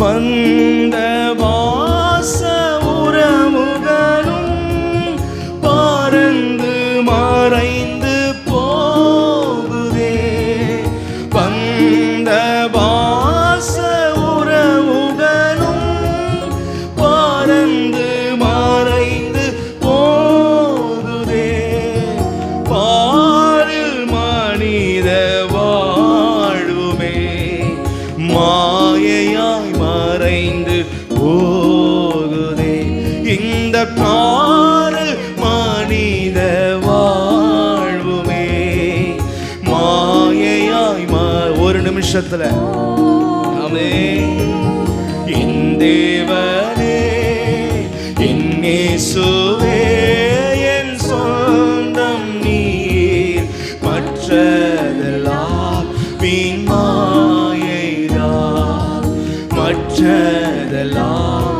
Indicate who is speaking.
Speaker 1: வந்த வாச உறவுகளும் பறந்து மறைந்து போகுதே. வந்த வாச உறவுகளும் பறந்து மறைந்து போகுதே. பாரில் மனித வாழுமே மாயையாய் தொலைந்து போகுதே. இந்த பாரில் மனித வாழ்வுமே. மாயையாய் மா ஒரு நிமிஷத்துல. அமே என் தேவனே என் இயேசுவே. 觉得冷